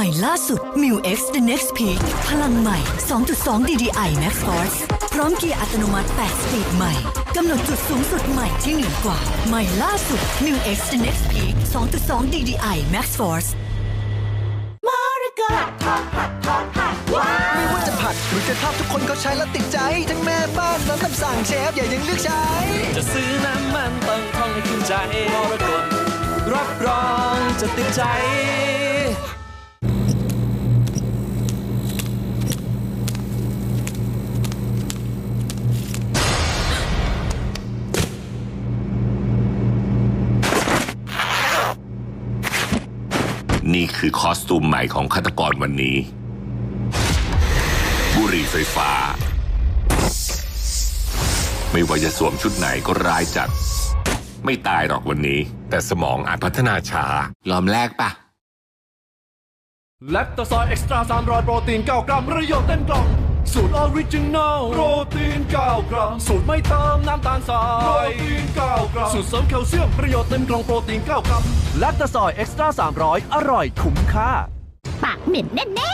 ม่ล่าสุด m i u X The Next Peak พลังใหม่ 2.2 DDI Max Force พร้อมเกียร์อัตโนมัติ 8 สปีดใหม่ กำหนดจุดสูงสุดใหม่ที่เหนือกว่า ใหม่ล่าสุด m i u X The Next Peak 2.2 DDI Max Force ไม่ว่าจะผัดหรือจะทอดทุกคนก็ใช้แล้วติดใจ ทั้งแม่บ้านน้องคำสั่งเชฟอย่ายังเลือกใช้ จะซื้อน้ำมันต้องท่องให้ขึ้นใจมรกตรับรองจะติดใจ นี่คือคอสตูมใหม่ของฆาตกรวันนี้ บุหรี่ไฟฟ้า ไม่ว่าจะสวมชุดไหนก็ร้ายจัด ไม่ตายหรอกวันนี้ แต่สมองอาจพัฒนาช้ายอมแลกปะแลคโตซอยเอ็กซ์ตร้า300 โปรตีน 9 กรัมประโยชน์เต็มกล่อง สูตรออริจินอลโปรตีน9กรัม สูตรไม่เติมน้ำตาลทราย โปรตีน9กรัม สูตรเสริมแคลเซียมประโยชน์เต็มกล่องโปรตีน9กรัมแลคโตซอยเอ็กซ์ตร้า300 อร่อยคุ้มค่า ปากเหม็นแน่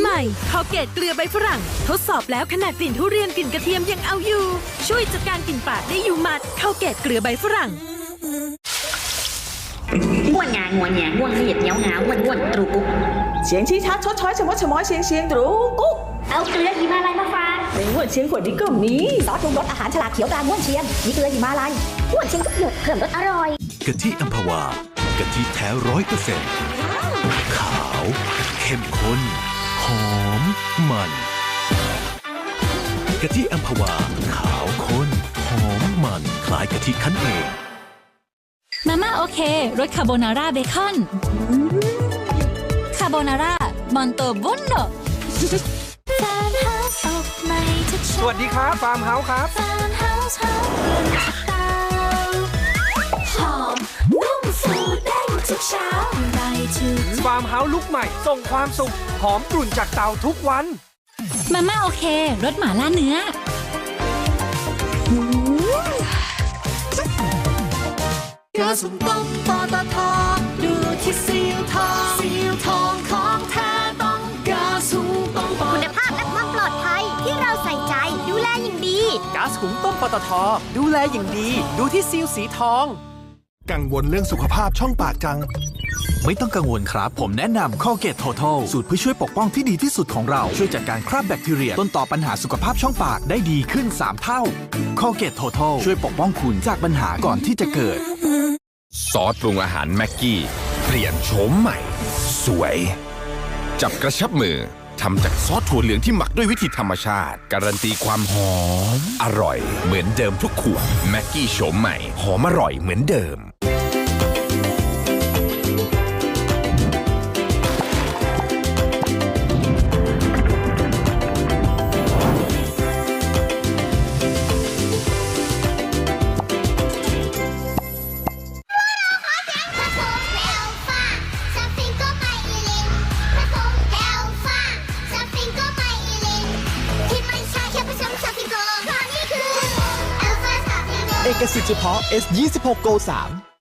ใหม่คอเกตเกลือใบฝรั่ง ทดสอบแล้วขนาดกลิ่นทุเรียนกลิ่นกระเทียมยังเอาอยู่ ช่วยจัดการกลิ่นปากได้อยู่หมัดคอเกตเกลือใบฝรั่ง ง่วนงาง่วนแงง่วนเหยียดเหนียวงาง่วนง่วนตรูกุ๊กเสียงชี้ชัดชดช้อยชะมดชะมอยเสียงเสียงตรูกุ๊กเอาเกลือหิมาลัยมาฝากในง่วนเสียงขวดนี้ก็มีซอสปรุงรสอาหารฉลากเขียวตราง่วนเชียงมีเกลือหิมาลัยง่วนเชียงทุกหยดเพิ่มรสอร่อยกะทิอัมพวากะทิแท้ร้อยเปอร์เซ็นต์ขาวเข้มข้นหอมมันกะทิอัมพวาขาวข้นหอมมันคล้ายกะทิคั้นเอง มาม่าโอเครสคาโบนาร่าเบคอน คาโบนาร่ามอนโตบุนโนสวัสดีครับฟาร์มเฮาส์ครับฟาร์มเฮาส์ลุกใหม่ ส่งความสุข หอมกลุ่นจากเตาทุกวัน มาม่าโอเครสหมาล่าเนื้อ กาสุนต้มปตทดูที่ซีลทอง ซีลทองของแท้ต้องกาสุนต้มปคุณภาพและความปลอดภัยที่เราใส่ใจดูแลอย่างดีก๊าซหุงต้มปตทดูแลอย่างดี ดูที่ซีลสีทอง กังวลเรื่องสุขภาพช่องปากจัง ไม่ต้องกังวลครับ ผมแนะนำ Colgate Total สูตรเพื่อช่วยปกป้องที่ดีที่สุดของเรา ช่วยจัดการคราบแบคทีเรีย ต้นต่อปัญหาสุขภาพช่องปากได้ดีขึ้น 3 เท่า Colgate Total ช่วยปกป้องคุณจากปัญหาก่อนที่จะเกิด ซอสปรุงอาหารแม็กกี้เปลี่ยนโฉมใหม่ สวย จับกระชับมือทำจากซอสถั่วเหลืองที่หมักด้วยวิธีธรรมชาติ การันตีความหอม อร่อย เหมือนเดิมทุกขวดแม็กกี้โฉมใหม่ หอมอร่อยเหมือนเดิม เอกสิทธิ์เฉพาะ S26 Go 3